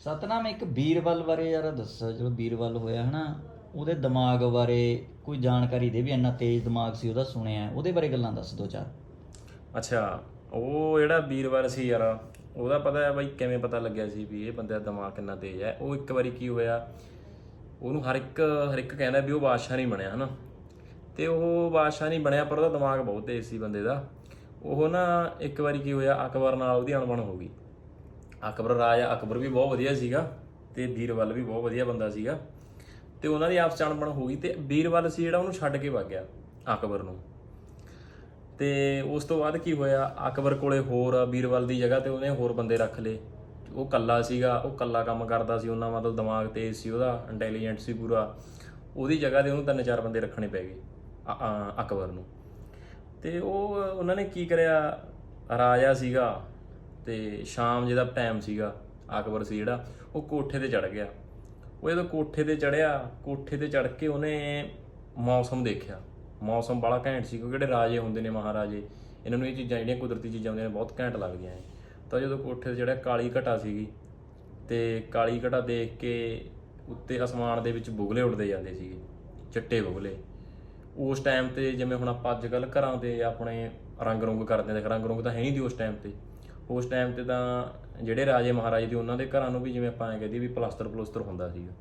ਸਤਨਾਮ ਇੱਕ ਬੀਰਬਲ ਬਾਰੇ ਯਾਰ ਦੱਸ, ਜਦੋਂ ਬੀਰਬਲ ਹੋਇਆ ਹਨਾ, ਉਹਦੇ ਦਿਮਾਗ ਬਾਰੇ ਕੋਈ ਜਾਣਕਾਰੀ ਦੇ ਵੀ ਇੰਨਾ ਤੇਜ਼ ਦਿਮਾਗ ਸੀ, ਉਹਦਾ ਸੁਣਿਆ। ਉਹਦੇ ਬਾਰੇ ਗੱਲਾਂ ਦੱਸ ਦੋ ਚਾਰ। ਅੱਛਾ, ਉਹ ਜਿਹੜਾ ਵੀਰਵਾਰ ਸੀ ਯਾਰ, ਉਹਦਾ ਪਤਾ ਹੈ ਬਾਈ ਕਿਵੇਂ ਪਤਾ ਲੱਗਿਆ ਸੀ ਵੀ ਇਹ ਬੰਦੇ ਦਾ ਦਿਮਾਗ ਕਿੰਨਾ ਤੇਜ਼ ਹੈ? ਉਹ ਇੱਕ ਵਾਰੀ ਕੀ ਹੋਇਆ, ਉਹਨੂੰ ਹਰ ਇੱਕ ਹਰ ਇੱਕ ਕਹਿੰਦਾ ਵੀ ਉਹ ਬਾਦਸ਼ਾਹ ਨਹੀਂ ਬਣਿਆ, ਹਨਾ। ਤੇ ਉਹ ਬਾਦਸ਼ਾਹ ਨਹੀਂ ਬਣਿਆ, ਪਰ ਉਹਦਾ ਦਿਮਾਗ ਬਹੁਤ ਤੇਜ਼ ਸੀ ਬੰਦੇ ਦਾ। ਉਹ ਨਾ ਇੱਕ ਵਾਰੀ ਕੀ ਹੋਇਆ, ਅਕਬਰ ਨਾਲ ਉਹਦੀ ਅਣਬਣ ਹੋ ਗਈ। ਅਕਬਰ ਰਾਜਾ ਅਕਬਰ ਵੀ ਬਹੁਤ ਵਧੀਆ ਸੀਗਾ ਤੇ ਬੀਰਬਲ ਵੀ ਬਹੁਤ ਵਧੀਆ ਬੰਦਾ ਸੀਗਾ। ਤੇ ਉਹਨਾਂ ਦੀ ਆਪਸ ਚ ਹੋ ਗਈ ਤੇ ਬੀਰਬਲ ਸੀ ਜਿਹੜਾ ਉਹਨੂੰ ਛੱਡ ਕੇ ਵਗ ਗਿਆ ਅਕਬਰ ਨੂੰ। ਤੇ ਉਸ ਤੋਂ ਬਾਅਦ ਕੀ ਹੋਇਆ? ਅਕਬਰ ਕੋਲੇ ਹੋਰ ਬੀਰਬਲ ਦੀ ਜਗ੍ਹਾ ਤੇ ਉਹਨੇ ਹੋਰ ਬੰਦੇ ਰੱਖ ਲਏ। ਉਹ ਕੱਲਾ ਸੀਗਾ, ਉਹ ਕੱਲਾ ਕੰਮ ਕਰਦਾ ਸੀ, ਉਹਨਾਂ ਮਤਲਬ ਦਿਮਾਗ ਤੇਜ਼ ਸੀ, ਉਹਦਾ ਇੰਟੈਲੀਜੈਂਟ ਸੀ ਪੂਰਾ। ਉਹਦੀ ਜਗ੍ਹਾ ਤੇ ਉਹਨੂੰ ਤਿੰਨ ਚਾਰ ਬੰਦੇ ਰੱਖਣੇ ਪੈ ਗਏ ਅਕਬਰ ਨੂੰ। ਤੇ ਉਹ, ਉਹਨਾਂ ਨੇ ਕੀ ਕਰਿਆ? ਰਾਜਾ ਸੀਗਾ ਤੇ ਸ਼ਾਮ ਜਿਹਦਾ ਟਾਈਮ ਸੀਗਾ ਅਕਬਰ ਸੀ ਜਿਹੜਾ, ਉਹ ਕੋਠੇ ਤੇ ਚੜ ਗਿਆ। ਉਹ ਜਦੋਂ ਕੋਠੇ ਤੇ ਚੜਿਆ ਕੋਠੇ ਤੇ ਚੜ ਕੇ ਉਹਨੇ ਮੌਸਮ ਦੇਖਿਆ। ਮੌਸਮ ਬੜਾ ਘੈਂਟ ਸੀ, ਕਿਉਂਕਿ ਜਿਹੜੇ ਰਾਜੇ ਹੁੰਦੇ ਨੇ ਮਹਾਰਾਜੇ, ਇਹਨਾਂ ਨੂੰ ਇਹ ਚੀਜ਼ਾਂ, ਜਿਹੜੀਆਂ ਕੁਦਰਤੀ ਚੀਜ਼ਾਂ ਹੁੰਦੀਆਂ ਨੇ, ਬਹੁਤ ਘੈਂਟ ਲੱਗਦੀਆਂ ਨੇ। ਤਾਂ ਜਦੋਂ ਕੋਠੇ ਤੇ ਜਿਹੜਾ ਕਾਲੀ ਘਟਾ ਸੀਗੀ ਤੇ ਕਾਲੀ ਘਟਾ ਦੇਖ ਕੇ ਉੱਤੇ ਅਸਮਾਨ ਦੇ ਵਿੱਚ ਬੁਗਲੇ ਉੱਡਦੇ ਜਾਂਦੇ ਸੀਗੇ, ਚਿੱਟੇ ਬੁਗਲੇ। ਉਸ ਟਾਈਮ ਤੇ ਜਿਵੇਂ ਹੁਣ ਆਪਾਂ ਅੱਜ ਕੱਲ ਘਰਾਂ ਦੇ ਆਪਣੇ ਰੰਗ ਰੁੰਗ ਕਰਦੇ ਨੇ ਰੰਗ ਰੁੰਗ ਤਾਂ ਹੈ ਨਹੀਂ ਦੀ ਉਸ ਟਾਈਮ ਤੇ। ਉਸ ਟਾਈਮ ਤੇ ਤਾਂ ਜਿਹੜੇ ਰਾਜੇ ਮਹਾਰਾਜੇ ਦੀ ਉਹਨਾਂ ਦੇ ਘਰਾਂ ਨੂੰ ਵੀ ਜਿਵੇਂ ਆਪਾਂ ਐਂ ਕਹਦੇ ਵੀ ਪਲਾਸਟਰ ਪਲੂਸਟਰ ਹੁੰਦਾ ਸੀਗਾ।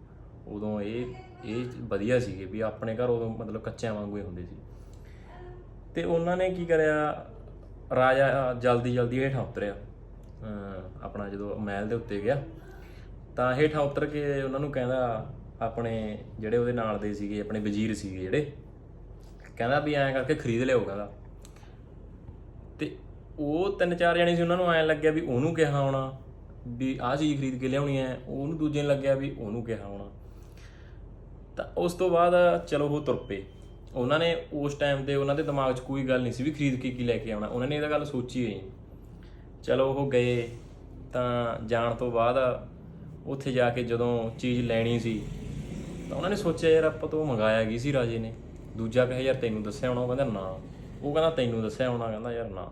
ਉਦੋਂ ਇਹ ਇਹ ਵਧੀਆ ਸੀਗੇ ਵੀ ਆਪਣੇ ਘਰ ਉਦੋਂ ਮਤਲਬ ਕੱਚਿਆਂ ਵਾਂਗੂ ਹੀ ਹੁੰਦੇ ਸੀ। ਤੇ ਉਹਨਾਂ ਨੇ ਕੀ ਕਰਿਆ, ਰਾਜਾ ਜਲਦੀ ਜਲਦੀ ਹੇਠਾਂ ਉਤਰਿਆ। ਆਪਣਾ ਜਦੋਂ ਮਹਿਲ ਦੇ ਉੱਤੇ ਗਿਆ, ਤਾਂ ਹੇਠਾਂ ਉਤਰ ਕੇ ਉਹਨਾਂ ਨੂੰ ਕਹਿੰਦਾ, ਆਪਣੇ ਜਿਹੜੇ ਉਹਦੇ ਨਾਲ ਦੇ ਸੀਗੇ, ਆਪਣੇ ਵਜ਼ੀਰ ਸੀਗੇ ਜਿਹੜੇ, ਕਹਿੰਦਾ ਵੀ ਐਂ ਕਰਕੇ ਖਰੀਦ ਲਿਓ ਕਹਿੰਦਾ। ਉਹ ਤਿੰਨ ਚਾਰ ਜਣੇ ਸੀ ਉਹਨਾਂ ਨੂੰ ਐਂ ਲੱਗਿਆ ਵੀ ਉਹਨੂੰ ਕਿਹਾ ਹੋਣਾ ਵੀ ਆਹ ਚੀਜ਼ ਖਰੀਦ ਕੇ ਲਿਆਉਣੀ ਹੈ, ਉਹਨੂੰ ਦੂਜੇ ਨੂੰ ਲੱਗਿਆ ਵੀ ਉਹਨੂੰ ਕਿਹਾ ਹੋਣਾ। ਤਾਂ ਉਸ ਤੋਂ ਬਾਅਦ ਚਲੋ ਉਹ ਤੁਰ ਪਏ। ਉਹਨਾਂ ਨੇ ਉਸ ਟਾਈਮ ਤੇ ਉਹਨਾਂ ਦੇ ਦਿਮਾਗ 'ਚ ਕੋਈ ਗੱਲ ਨਹੀਂ ਸੀ ਵੀ ਖਰੀਦ ਕੇ ਕੀ ਲੈ ਕੇ ਆਉਣਾ। ਉਹਨਾਂ ਨੇ ਇਹਦਾ ਗੱਲ ਸੋਚੀ ਹੋਈ। ਚਲੋ ਉਹ ਗਏ ਤਾਂ ਜਾਣ ਤੋਂ ਬਾਅਦ ਉੱਥੇ ਜਾ ਕੇ ਜਦੋਂ ਚੀਜ਼ ਲੈਣੀ ਸੀ, ਤਾਂ ਉਹਨਾਂ ਨੇ ਸੋਚਿਆ ਯਾਰ ਆਪਾਂ ਤੋਂ ਮੰਗਾਇਆ ਕੀ ਸੀ ਰਾਜੇ ਨੇ? ਦੂਜਾ ਕਹੇ, ਯਾਰ ਤੈਨੂੰ ਦੱਸਿਆ ਹੋਣਾ। ਉਹ ਕਹਿੰਦਾ, ਨਾ। ਉਹ ਕਹਿੰਦਾ, ਤੈਨੂੰ ਦੱਸਿਆ ਹੋਣਾ। ਕਹਿੰਦਾ, ਯਾਰ ਨਾ।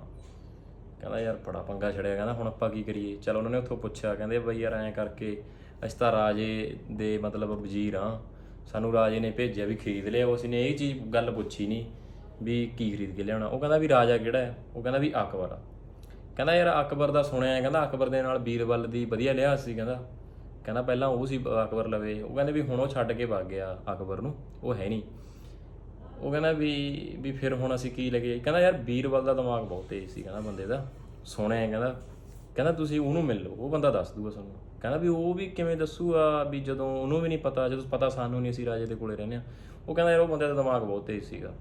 ਕਹਿੰਦਾ ਯਾਰ ਬੜਾ ਪੰਗਾ ਛੜਿਆ, ਕਹਿੰਦਾ ਹੁਣ ਆਪਾਂ ਕੀ ਕਰੀਏ? ਚਲ ਉਹਨਾਂ ਨੇ ਉੱਥੋਂ ਪੁੱਛਿਆ, ਕਹਿੰਦੇ ਬਈ ਯਾਰ ਐਂ ਕਰਕੇ ਅਸੀਂ ਤਾਂ ਰਾਜੇ ਦੇ ਮਤਲਬ ਵਜ਼ੀਰ ਆ ਸਾਨੂੰ ਰਾਜੇ ਨੇ ਭੇਜਿਆ ਵੀ ਖਰੀਦ ਲਿਆ ਉਸ ਨੇ ਇਹ ਚੀਜ਼ ਗੱਲ ਪੁੱਛੀ ਨਹੀਂ ਵੀ ਕੀ ਖਰੀਦ ਕੇ ਲਿਆਉਣਾ। ਉਹ ਕਹਿੰਦਾ ਵੀ ਰਾਜਾ ਕਿਹੜਾ ਹੈ? ਉਹ ਕਹਿੰਦਾ ਵੀ ਅਕਬਰ ਆ। ਕਹਿੰਦਾ ਯਾਰ ਅਕਬਰ ਦਾ ਸੁਣਿਆ ਕਹਿੰਦਾ ਅਕਬਰ ਦੇ ਨਾਲ ਬੀਰਬਲ ਦੀ ਵਧੀਆ ਲਿਹਾਜ਼ ਸੀ, ਕਹਿੰਦਾ। ਕਹਿੰਦਾ ਪਹਿਲਾਂ ਉਹ ਸੀ ਅਕਬਰ ਲਵੇ। ਉਹ ਕਹਿੰਦੇ ਵੀ ਹੁਣ ਉਹ ਛੱਡ ਕੇ ਭੱਗ ਗਿਆ ਅਕਬਰ ਨੂੰ, ਉਹ ਹੈ ਨਹੀਂ ਉਹ ਕਹਿੰਦਾ ਵੀ ਵੀ ਫਿਰ ਹੁਣ ਅਸੀਂ ਕੀ ਲਗੇ ਕਹਿੰਦਾ ਯਾਰ ਬੀਰਬਲ ਦਾ ਦਿਮਾਗ ਬਹੁਤ ਤੇਜ਼ ਸੀ ਕਹਿੰਦਾ ਬੰਦੇ ਦਾ। ਸੋਹਣਾ ਹੈ ਕਹਿੰਦਾ। ਕਹਿੰਦਾ ਤੁਸੀਂ ਉਹਨੂੰ ਮਿਲ ਲਓ, ਉਹ ਬੰਦਾ ਦੱਸ ਦੂਗਾ ਸਾਨੂੰ। ਕਹਿੰਦਾ ਵੀ ਉਹ ਵੀ ਕਿਵੇਂ ਦੱਸੂਗਾ ਵੀ ਜਦੋਂ ਉਹਨੂੰ ਵੀ ਨਹੀਂ ਪਤਾ, ਜਦੋਂ ਪਤਾ ਸਾਨੂੰ ਨਹੀਂ ਅਸੀਂ ਰਾਜੇ ਦੇ ਕੋਲੇ ਰਹਿੰਦੇ ਆ ਉਹ ਕਹਿੰਦਾ ਯਾਰ ਉਹ ਬੰਦੇ ਦਾ ਦਿਮਾਗ ਬਹੁਤ ਤੇਜ਼ ਸੀਗਾ।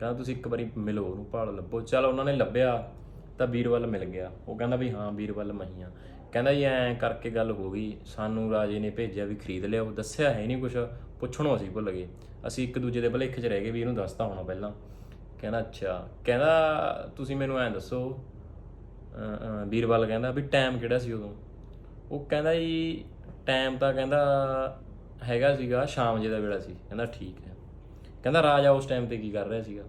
ਕਹਿੰਦਾ ਤੁਸੀਂ ਇੱਕ ਵਾਰੀ ਮਿਲੋ, ਉਹਨੂੰ ਭਾਲ ਲੱਭੋ। ਚਲ ਉਹਨਾਂ ਨੇ ਲੱਭਿਆ, ਤਾਂ ਵੀਰਵਾਲ ਮਿਲ ਗਿਆ। ਉਹ ਕਹਿੰਦਾ ਵੀ ਹਾਂ, ਬੀਰਬਲ ਮਹੀਆਂ ਕਹਿੰਦਾ ਜੀ ਐਂ ਕਰਕੇ ਗੱਲ ਹੋ ਗਈ। ਸਾਨੂੰ ਰਾਜੇ ਨੇ ਭੇਜਿਆ ਵੀ ਖਰੀਦ ਲਿਆ ਉਹ ਦੱਸਿਆ ਹੈ ਨਹੀਂ ਕੁਛ। ਪੁੱਛਣੋਂ ਅਸੀਂ ਭੁੱਲ ਗਏ। ਅਸੀਂ ਇੱਕ ਦੂਜੇ ਦੇ ਭਲੇਖੇ 'ਚ ਰਹਿ ਗਏ ਵੀ ਇਹਨੂੰ ਦੱਸਤਾ ਹੋਣਾ ਪਹਿਲਾਂ। ਕਹਿੰਦਾ, ਅੱਛਾ। ਕਹਿੰਦਾ, ਤੁਸੀਂ ਮੈਨੂੰ ਐਂ ਦੱਸੋ। ਵੀਰਵਾਲ ਕਹਿੰਦਾ, ਵੀ ਟਾਈਮ ਕਿਹੜਾ ਸੀ ਉਦੋਂ? ਉਹ ਕਹਿੰਦਾ ਜੀ ਟਾਈਮ ਤਾਂ ਕਹਿੰਦਾ ਹੈਗਾ ਸੀਗਾ, ਸ਼ਾਮ ਜੇ ਦਾ ਵੇਲਾ ਸੀ। ਕਹਿੰਦਾ, ਠੀਕ ਹੈ। ਕਹਿੰਦਾ, ਰਾਜਾ ਉਸ ਟਾਈਮ ਤੇ ਕੀ ਕਰ ਰਿਹਾ ਸੀਗਾ?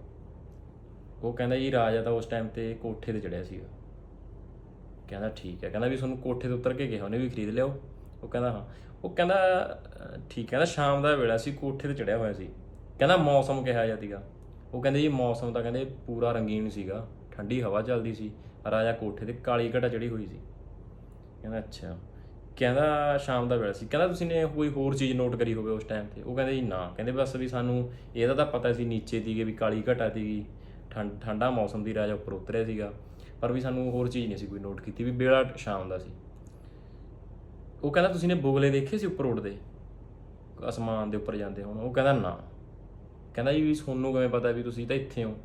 ਉਹ ਕਹਿੰਦਾ ਜੀ, ਰਾਜਾ ਤਾਂ ਉਸ ਟਾਈਮ ਤੇ ਕੋਠੇ ਤੇ ਚੜਿਆ ਸੀਗਾ। ਕਹਿੰਦਾ, ਠੀਕ ਹੈ। ਕਹਿੰਦਾ ਵੀ ਤੁਹਾਨੂੰ ਕੋਠੇ ਤੇ ਉਤਰ ਕੇ ਕਿਹਾ ਉਹਨੇ ਵੀ ਖਰੀਦ ਲਿਓ ਉਹ ਕਹਿੰਦਾ ਹਾਂ। ਉਹ ਕਹਿੰਦਾ, ਠੀਕ ਕਹਿੰਦਾ ਸ਼ਾਮ ਦਾ ਵੇਲਾ ਸੀ, ਕੋਠੇ ਤੇ ਚੜਿਆ ਹੋਇਆ ਸੀ। ਕਹਿੰਦਾ ਮੌਸਮ ਕਿਹਾ ਜਾਂ ਉਹ ਕਹਿੰਦੇ ਜੀ ਮੌਸਮ ਤਾਂ ਕਹਿੰਦੇ ਪੂਰਾ ਰੰਗੀਨ ਸੀਗਾ, ਠੰਡੀ ਹਵਾ ਚੱਲਦੀ ਸੀ, ਰਾਜਾ ਕੋਠੇ ਤੇ ਕਾਲੀ ਘਟਾ ਚੜੀ ਹੋਈ ਸੀ। ਕਹਿੰਦਾ, ਅੱਛਾ। ਕਹਿੰਦਾ ਸ਼ਾਮ ਦਾ ਵੇਲਾ ਸੀ। ਕਹਿੰਦਾ ਤੁਸੀਂ ਨੇ ਕੋਈ ਹੋਰ ਚੀਜ਼ ਨੋਟ ਕਰੀ ਹੋਵੇ ਉਸ ਟਾਈਮ ਤੇ। ਉਹ ਕਹਿੰਦੇ ਜੀ ਨਾ। ਕਹਿੰਦੇ ਬਸ ਵੀ ਸਾਨੂੰ ਇਹਦਾ ਤਾਂ ਪਤਾ ਸੀ ਨੀਚੇ ਦੀਗੇ ਵੀ ਕਾਲੀ ਘਟਾ ਸੀਗੀ ਠੰਡ ਠੰਡਾ ਮੌਸਮ ਦੀ ਰਾਜਾ ਉੱਪਰ ਉਤਰਿਆ ਸੀਗਾ। ਪਰ ਵੀ ਸਾਨੂੰ ਹੋਰ ਚੀਜ਼ ਨਹੀਂ ਸੀ ਕੋਈ ਨੋਟ ਕੀਤੀ ਵੀ ਵੇਲਾ ਸ਼ਾਮ ਦਾ ਸੀ। ਉਹ ਕਹਿੰਦਾ ਤੁਸੀਂ ਨੇ ਬੋਗਲੇ ਦੇਖੇ ਸੀ ਉੱਪਰ ਉੱਡਦੇ? ਅਸਮਾਨ ਦੇ ਉੱਪਰ ਜਾਂਦੇ ਹੁਣ। ਉਹ ਕਹਿੰਦਾ ਨਾ। ਕਹਿੰਦਾ ਜੀ ਵੀ ਤੁਹਾਨੂੰ ਕਿਵੇਂ ਪਤਾ ਵੀ ਤੁਸੀਂ ਤਾਂ ਇੱਥੇ ਹੋ?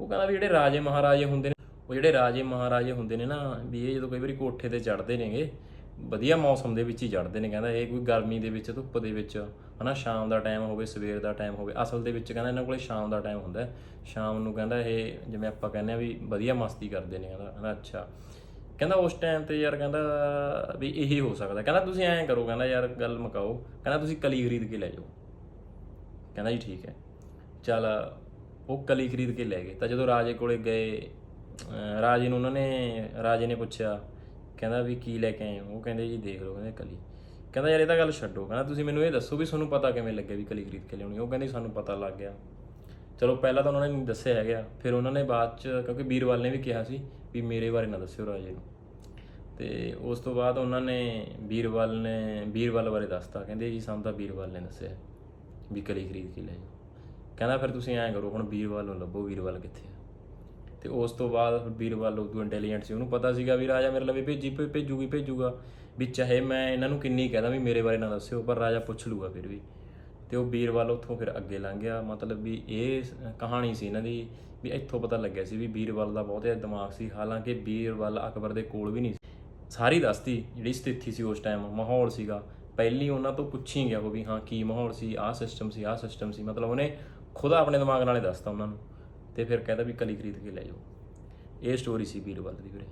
ਉਹ ਕਹਿੰਦਾ ਵੀ ਜਿਹੜੇ ਰਾਜੇ ਮਹਾਰਾਜੇ ਹੁੰਦੇ ਨੇ, ਉਹ ਜਿਹੜੇ ਰਾਜੇ ਮਹਾਰਾਜੇ ਹੁੰਦੇ ਨੇ ਨਾ, ਵੀ ਇਹ ਜਦੋਂ ਕਈ ਵਾਰੀ ਕੋਠੇ ਤੇ ਚੜ੍ਹਦੇ ਨੇਗੇ, ਵਧੀਆ ਮੌਸਮ ਦੇ ਵਿੱਚ ਹੀ ਚੜ੍ਹਦੇ ਨੇ। ਕਹਿੰਦਾ ਇਹ ਕੋਈ ਗਰਮੀ ਦੇ ਵਿੱਚ, ਧੁੱਪ ਦੇ ਵਿੱਚ, ਹਨਾ, ਸ਼ਾਮ ਦਾ ਟਾਈਮ ਹੋਵੇ, ਸਵੇਰ ਦਾ ਟਾਈਮ ਹੋਵੇ। ਅਸਲ ਦੇ ਵਿੱਚ ਕਹਿੰਦਾ ਇਹਨਾਂ ਕੋਲੇ ਸ਼ਾਮ ਦਾ ਟਾਈਮ ਹੁੰਦਾ। ਸ਼ਾਮ ਨੂੰ ਕਹਿੰਦਾ ਇਹ, ਜਿਵੇਂ ਆਪਾਂ ਕਹਿੰਦੇ ਆ ਵੀ ਵਧੀਆ ਮਸਤੀ ਕਰਦੇ ਨੇ, ਕਹਿੰਦਾ ਕਹਿੰਦਾ ਅੱਛਾ। ਕਹਿੰਦਾ ਉਸ ਟਾਈਮ ਤੇ ਯਾਰ ਕਹਿੰਦਾ ਵੀ ਇਹੀ ਹੋ ਸਕਦਾ। ਕਹਿੰਦਾ ਤੁਸੀਂ ਐਂ ਕਰੋ, ਕਹਿੰਦਾ ਯਾਰ ਗੱਲ ਮੁਕਾਓ। ਕਹਿੰਦਾ ਤੁਸੀਂ ਕਲੀ ਖਰੀਦ ਕੇ ਲੈ ਜਾਓ। ਕਹਿੰਦਾ ਜੀ ਠੀਕ ਹੈ। ਚੱਲ ਉਹ ਕਲੀ ਖਰੀਦ ਕੇ ਲੈ ਗਏ। ਤਾਂ ਜਦੋਂ ਰਾਜੇ ਕੋਲੇ ਗਏ ਰਾਜੇ ਨੂੰ ਉਹਨਾਂ ਨੇ, ਰਾਜੇ ਨੇ ਪੁੱਛਿਆ, ਕਹਿੰਦਾ ਵੀ ਕੀ ਲੈ ਕੇ ਆਏ ਉਹ ਕਹਿੰਦੇ ਜੀ ਦੇਖ ਲਓ ਕਹਿੰਦੇ ਕਲੀ। ਕਹਿੰਦਾ ਯਾਰ ਇਹ ਤਾਂ ਗੱਲ ਛੱਡੋ। ਕਹਿੰਦਾ ਤੁਸੀਂ ਮੈਨੂੰ ਇਹ ਦੱਸੋ ਵੀ ਤੁਹਾਨੂੰ ਪਤਾ ਕਿਵੇਂ ਲੱਗਿਆ ਵੀ ਕਲੀ ਖਰੀਦ ਕੇ ਲਿਆਉਣੀ। ਉਹ ਕਹਿੰਦੇ ਸਾਨੂੰ ਪਤਾ ਲੱਗ ਗਿਆ। ਚਲੋ ਪਹਿਲਾਂ ਤਾਂ ਉਹਨਾਂ ਨੇ ਨਹੀਂ ਦੱਸਿਆ ਹੈਗਾ ਫਿਰ ਉਹਨਾਂ ਨੇ ਬਾਅਦ ਚ, ਕਿਉਂਕਿ ਵੀਰਵਾਲ ਨੇ ਵੀ ਕਿਹਾ ਸੀ ਵੀ ਮੇਰੇ ਬਾਰੇ ਨਾ ਦੱਸਿਓ ਰਾਜੇ ਨੂੰ। ਤੇ ਉਸ ਤੋਂ ਬਾਅਦ ਉਹਨਾਂ ਨੇ ਵੀਰਵਾਲ ਨੇ ਵੀਰਵਾਲ ਬਾਰੇ ਦੱਸਤਾ। ਕਹਿੰਦੇ ਜੀ, ਸਾਨੂੰ ਤਾਂ ਵੀਰਵਾਲ ਨੇ ਦੱਸਿਆ ਵੀ ਕਲੀ ਖਰੀਦ ਕੇ ਲੈ ਜਾਓ। ਕਹਿੰਦਾ ਫਿਰ ਤੁਸੀਂ ਐਂ ਕਰੋ, ਹੁਣ ਵੀਰਵਾਲ ਨੂੰ ਲੱਭੋ ਵੀਰਵਾਲ ਕਿੱਥੇ ਆ? ਤੇ ਉਸ ਤੋਂ ਬਾਅਦ ਵੀਰਵਾਲ ਉਦੋਂ ਇੰਟੈਲੀਜੈਂਟ ਸੀ। ਉਹਨੂੰ ਪਤਾ ਸੀਗਾ ਵੀ ਰਾਜਾ ਮੇਰੇ ਲਈ ਭੇਜੀ ਭੇ- ਭੇਜੂਗੀ, ਭੇਜੂਗਾ। ਵੀ ਚਾਹੇ ਮੈਂ ਇਹਨਾਂ ਨੂੰ ਕਿੰਨੀ ਕਹਦਾ ਵੀ ਮੇਰੇ ਬਾਰੇ ਨਾ ਦੱਸਿਓ, ਪਰ ਰਾਜਾ ਪੁੱਛ ਲੂਗਾ ਫਿਰ ਵੀ। ਤੇ ਉਹ ਵੀਰਵਾਲ ਉੱਥੋਂ ਫਿਰ ਅੱਗੇ ਲੰਘ ਗਿਆ। ਮਤਲਬ ਵੀ ਇਹ ਕਹਾਣੀ ਸੀ ਇਹਨਾਂ ਦੀ ਵੀ ਇੱਥੋਂ ਪਤਾ ਲੱਗਿਆ ਸੀ ਵੀ ਵੀਰਵਾਲ ਦਾ ਬਹੁਤ ਜ਼ਿਆਦਾ ਦਿਮਾਗ ਸੀ। ਹਾਲਾਂਕਿ ਵੀਰਵਾਲ ਅਕਬਰ ਦੇ ਕੋਲ ਵੀ ਨਹੀਂ ਸੀ। ਸਾਰੀ ਦੱਸਤੀ ਜਿਹੜੀ ਸਥਿਤੀ ਸੀ ਉਸ ਟਾਈਮ ਮਾਹੌਲ ਸੀਗਾ। ਪਹਿਲੀ ਉਹਨਾਂ ਤੋਂ ਪੁੱਛੀ ਗਿਆ ਉਹ ਵੀ, ਹਾਂ, ਕੀ ਮਾਹੌਲ ਸੀ? ਆਹ ਸਿਸਟਮ ਸੀ, ਆਹ ਸਿਸਟਮ ਸੀ। ਮਤਲਬ ਉਹਨੇ ਖੁਦ ਆਪਣੇ ਦਿਮਾਗ ਨਾਲੇ ਦੱਸਤਾ ਉਹਨਾਂ ਨੂੰ। ਤੇ ਫਿਰ ਕਹਿੰਦਾ ਵੀ ਕਲੀ ਖਰੀਦ ਕੇ ਲੈ ਜਾਓ। ਇਹ ਸਟੋਰੀ ਸੀ ਵੀਰਵਾਲ ਦੀ ਵੀਰੇ